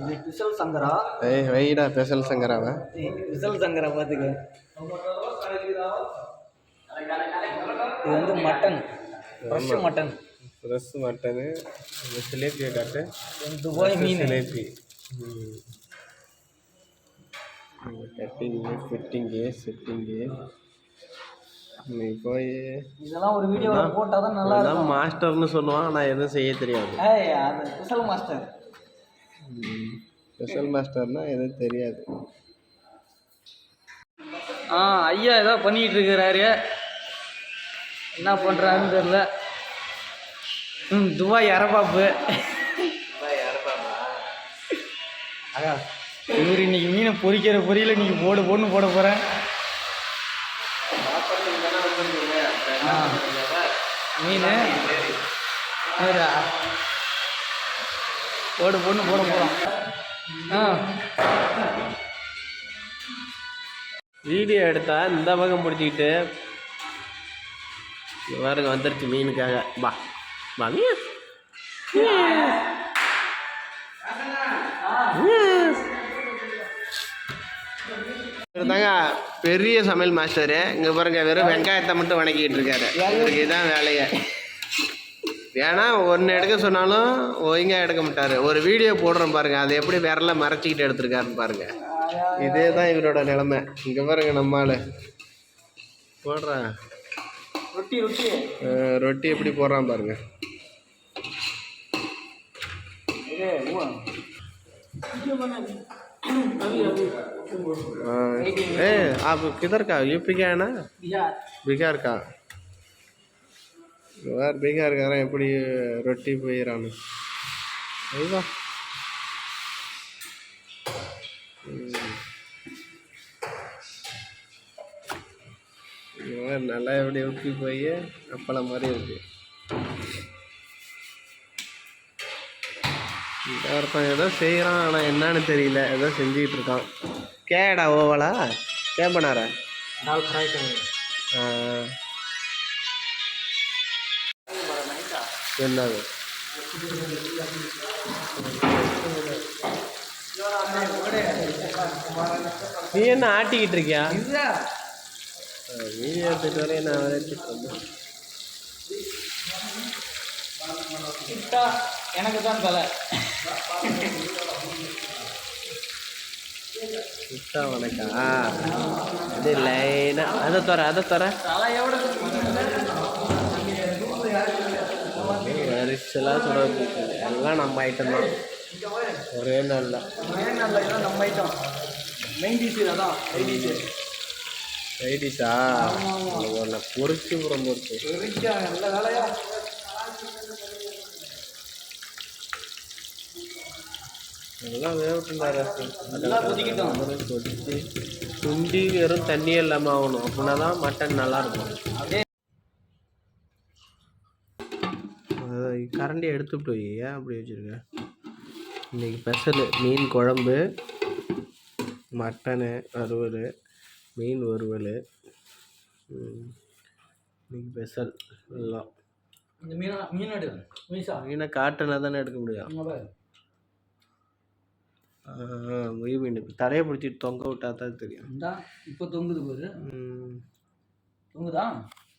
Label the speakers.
Speaker 1: இது பிசல் சங்கரா?
Speaker 2: ஏய் வைடா ஸ்பெஷல் சங்கராவன்
Speaker 1: பிசல் சங்கரா பார்த்துக்க. இது வந்து mutton. Fresh
Speaker 2: mutton. Fresh mutton சிலேபியை காட்டு.
Speaker 1: துபாய் மீன்.
Speaker 2: சிலேபி. கட்டிங்கு ஃபிட்டிங்கு செட்டிங்கு நீ போய்
Speaker 1: இதெல்லாம் ஒரு வீடியோவில் போட்டால் தான் நல்லா
Speaker 2: மாஸ்டர்னு சொல்லுவான் ஆனால் எதுவும் செய்ய தெரியாது.
Speaker 1: ஏய் அது பிசல் மாஸ்டர்.
Speaker 2: ஸ்பெஷல் மாஸ்டர்னா எதுவும் தெரியாது.
Speaker 1: ஆ ஐயா ஏதோ பண்ணிட்டு இருக்கிறாரு. என்ன பண்ணுறாருன்னு தெரியல. ம் துபாய் அரபாப்பு. அக்கா இவர் இன்னைக்கு மீனை பொரிக்கிற பொரியல இன்னைக்கு போடு போன்னு போட போகிறேன் மீன்? போடு பொண்ணு போட போகிறோம் ஆ.
Speaker 2: வீடியோ எடுத்தா இந்த பக்கம் பிடிச்சிக்கிட்டு இங்க பாருங்க வந்துருச்சு மீனுக்காக. பா பா மீன். தாங்க பெரிய சமையல் மாஸ்டரு. இங்க பாருங்க வெறும் வெங்காயத்தை மட்டும் வணக்கிட்டு இருக்காரு. இவருக்கு இதுதான் வேலையை. ஏன்னா ஒன்று எடுக்க சொன்னாலும் ஒழுங்கா எடுக்க மாட்டாரு ஒரு வீடியோ போடுறோம் பாருங்க அதை எப்படி விரல மறைச்சிக்கிட்டு எடுத்திருக்காருன்னு பாருங்க இதே தான் இவரோட நிலைமை இங்க பாருங்க நம்ம ஆளு போடுறான்
Speaker 1: ரொட்டி ரொட்டி
Speaker 2: அஹ் ரொட்டி எப்படி போடுறான் பாருங்க
Speaker 1: இது ஊ.
Speaker 2: हाँ। ए आप किधर का यूपी का है ना
Speaker 1: பிஹார்
Speaker 2: बिहार का வேறு பைக்காக இருக்காரன் எப்படி ரொட்டி போயிடறான்னு அதுதான் நல்லா எப்படி ஊற்றி போய் அப்பளம் மாதிரி இருக்கு. ஒருத்தன் ஏதோ செய்கிறான் ஆனால் என்னன்னு தெரியல. ஏதோ செஞ்சுக்கிட்டு இருக்கான். கேடா ஓவலா?
Speaker 1: கேம்பனாரா? ஆ.
Speaker 2: என்னது? நீ என்ன ஆட்டிக்கிட்டு இருக்கியா? வீடியோ எடுத்துட்டு வரையும் நான் விளையாடிட்டு வந்தேன்.
Speaker 1: எனக்கு தான் தலை.
Speaker 2: சுத்தா வணக்கா அது லைனா அதை தர அதை தர.
Speaker 1: தலையோட
Speaker 2: வரிசலாக சுட எல்லாம் நம்ம ஐட்டம் தான். ஒரே நாளில்.
Speaker 1: ஒரே நல்ல இதான் நம்ம ஐட்டம் மெயின் அதான் மெயின் டிஷ்
Speaker 2: ஐடிஸா ஒன்றை பொறிச்சு புறம் பொறிச்சு
Speaker 1: நல்ல வேலையா?
Speaker 2: எல்லாம்
Speaker 1: கொதிக்கட்டும்
Speaker 2: கொதிச்சு சுண்டி வெறும் தண்ணியே இல்லாமல் ஆகணும். அப்படின்னா தான் மட்டன் நல்லா இருக்கும். கரண்டி எடுத்துட்டு போய் ஏன் அப்படி வச்சுருக்க? இன்னைக்கு ஸ்பெஷலு மீன் குழம்பு மட்டனு வறுவல் மீன் வறுவல். ம். இன்னைக்கு ஸ்பெஷல் எல்லாம்.
Speaker 1: இந்த மீன் மீன் எடு மீசா.
Speaker 2: மீனை காட்டுனா தானே எடுக்க முடியும். மொய் மீன். தலையை பிடிச்சிட்டு தொங்க விட்டா தான் தெரியும்.
Speaker 1: இப்போ தொங்குது பாரு. தொங்குதா?
Speaker 2: தொங்க